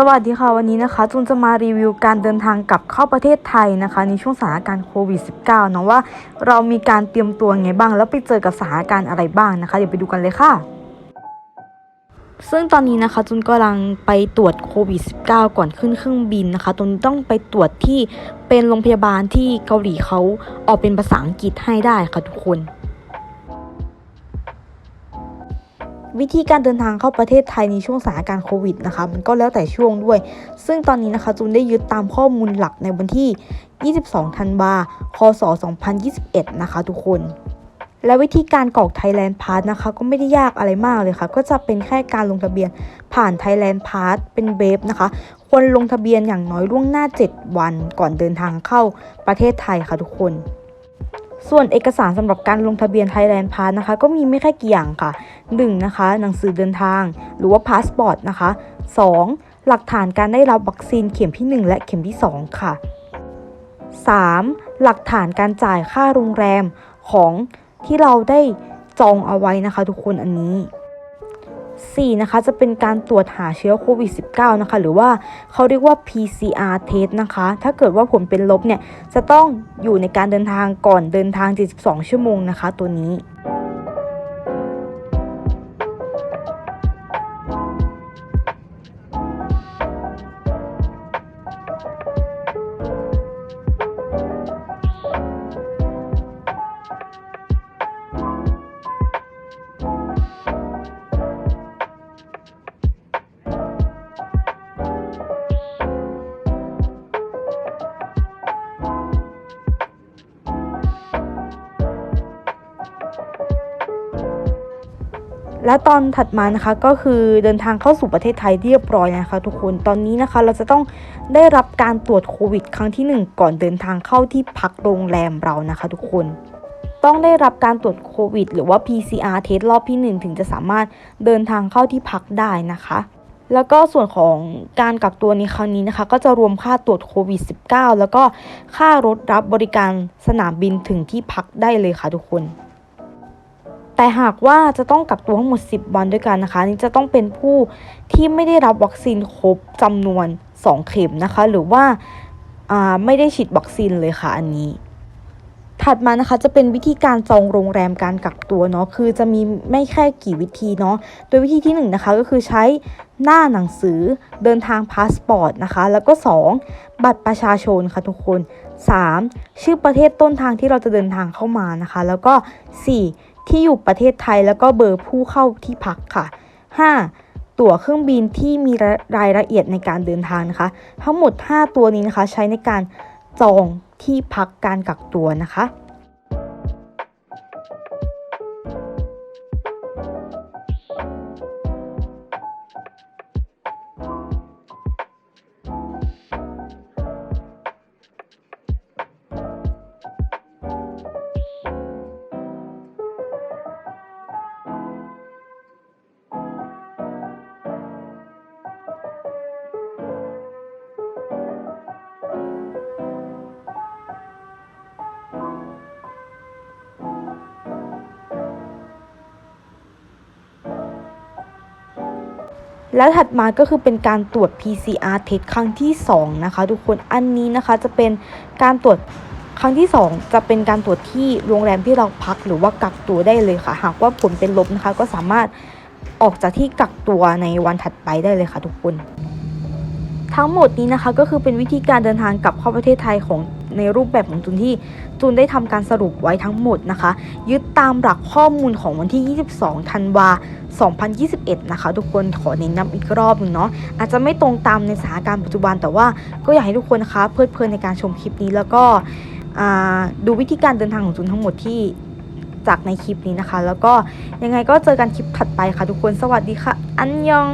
สวัสดีค่ะวันนี้นะคะจุนจะมารีวิวการเดินทางกลับเข้าประเทศไทยนะคะ ในช่วงสถานการณ์โควิด -19 เนาะว่าเรามีการเตรียมตัวไงบ้าง แล้วไปเจอกับสถานการณ์อะไรบ้างนะคะ เดี๋ยวไปดูกันเลยค่ะ ซึ่งตอนนี้นะคะจุนกำลังไปตรวจโควิด -19 ก่อนขึ้นเครื่องบินนะคะตนต้องไปตรวจที่เป็นโรงพยาบาลที่เกาหลีเขาออกเป็นภาษาอังกฤษให้ได้ค่ะทุกคน วิธีการเดินทางเข้าประเทศไทยในช่วงสถานการณ์โควิดนะคะมันก็แล้วแต่ช่วงด้วย ซึ่งตอนนี้นะคะจูนได้ยึดตามข้อมูลหลักในวันที่ 22 ธันวาคศ 2021 นะคะทุกคน และวิธีการกรอก Thailand Pass นะคะก็ไม่ได้ยากอะไรมากเลยค่ะ ก็จะเป็นแค่การลงทะเบียนผ่าน Thailand Pass เป็นเว็บนะคะ ควรลงทะเบียนอย่างน้อยล่วงหน้า 7 วันก่อนเดินทางเข้าประเทศไทยค่ะทุกคน ส่วนเอกสารสำหรับการลงทะเบียน Thailand Pass นะคะ ก็มีไม่แค่กี่อย่างค่ะ 1. นะคะ หนังสือเดินทาง หรือว่าพาสปอร์ตนะคะ 2. หลักฐานการได้รับวัคซีนเข็มที่ 1 และเข็มที่ 2 ค่ะ 3. หลักฐานการจ่ายค่าโรงแรมของที่เราได้จองเอาไว้นะคะ ทุกคนอันนี้ 4. นะคะจะเป็นการตรวจหาเชื้อโควิด -19 นะคะหรือว่าเขาเรียกว่า PCR test นะคะ ถ้าเกิดว่าผลเป็นลบเนี่ยจะต้องอยู่ในการเดินทางก่อนเดินทาง 72 ชั่วโมงนะคะ ตัวนี้ และตอนถัดมานะคะก็คือเดินทางเข้าสู่ประเทศไทยเรียบร้อยนะคะ ทุกคนตอนนี้นะคะเราจะต้องได้รับการตรวจโควิด ครั้งที่ 1 ก่อนเดินทางเข้าที่พักโรงแรมเรานะคะ ทุกคน ต้องได้รับการตรวจโควิด หรือว่า PCR เทสรอบที่ 1 ถึงจะสามารถเดินทางเข้าที่พักได้นะคะแล้วก็ส่วนของการกักตัวในครั้งนี้นะคะ ก็จะรวมค่าตรวจโควิด -19 แล้วก็ค่ารถรับบริการสนามบินถึงที่พักได้เลยค่ะทุกคน แต่หากว่าจะต้องกักตัวทั้งหมด 10 วันด้วยกันนะคะนี่จะต้องเป็นผู้ที่ไม่ได้รับวัคซีนครบจำนวน 2 เข็มนะคะ หรือว่าไม่ได้ฉีดวัคซีนเลยค่ะอันนี้ ถัดมานะคะจะเป็นวิธีการจองโรงแรมการกักตัวเนาะคือจะมีไม่แค่กี่วิธีเนาะโดยวิธีที่1นนะคะก็คือใช้หน้าหนังสือเดินทางพาสปอร์ตนะคะ แล้วก็ 2 บัตรประชาชนค่ะทุกคน 3. ชื่อประเทศต้นทางที่เราจะเดินทางเข้ามานะคะ แล้วก็ 4. ที่อยู่ประเทศไทยแล้วก็เบอร์ผู้เข้าที่พักค่ะ 5. ตั๋วเครื่องบินที่มีรายละเอียดในการเดินทางนะคะ ทั้งหมด 5 ตัวนี้นะคะ ใช้ในการจองที่พักการกักตัวนะคะ แล้วถัดมาก็คือเป็นการตรวจ PCR test ครั้งที่ 2 นะคะ ทุกคนอันนี้นะคะจะเป็นการตรวจครั้งที่ 2 จะเป็นการตรวจที่โรงแรมที่เราพักหรือว่ากักตัวได้เลยค่ะ หากว่าผลเป็นลบนะคะ ก็สามารถออกจากที่กักตัวในวันถัดไปได้เลยค่ะ ทุกคน ทั้งหมดนี้นะคะก็คือเป็นวิธีการเดินทางกลับเข้าประเทศไทยของ ในรูปแบบของจูนที่จูนได้ทำการสรุปไว้ทั้งหมดนะคะ ยึดตามหลักข้อมูลของวันที่ 22 ธันวา 2021 นะคะ ทุกคนขอเน้นย้ำอีกรอบหนึ่งเนาะอาจจะไม่ตรงตามในสถานการณ์ปัจจุบันแต่ว่าก็อยากให้ทุกคนนะคะเพลิดเพลินในการชมคลิปนี้แล้วก็ดูวิธีการเดินทางของจูนทั้งหมดที่จากในคลิปนี้นะคะ แล้วก็ยังไงก็เจอกันคลิปถัดไปค่ะทุกคนสวัสดีค่ะ อันยอง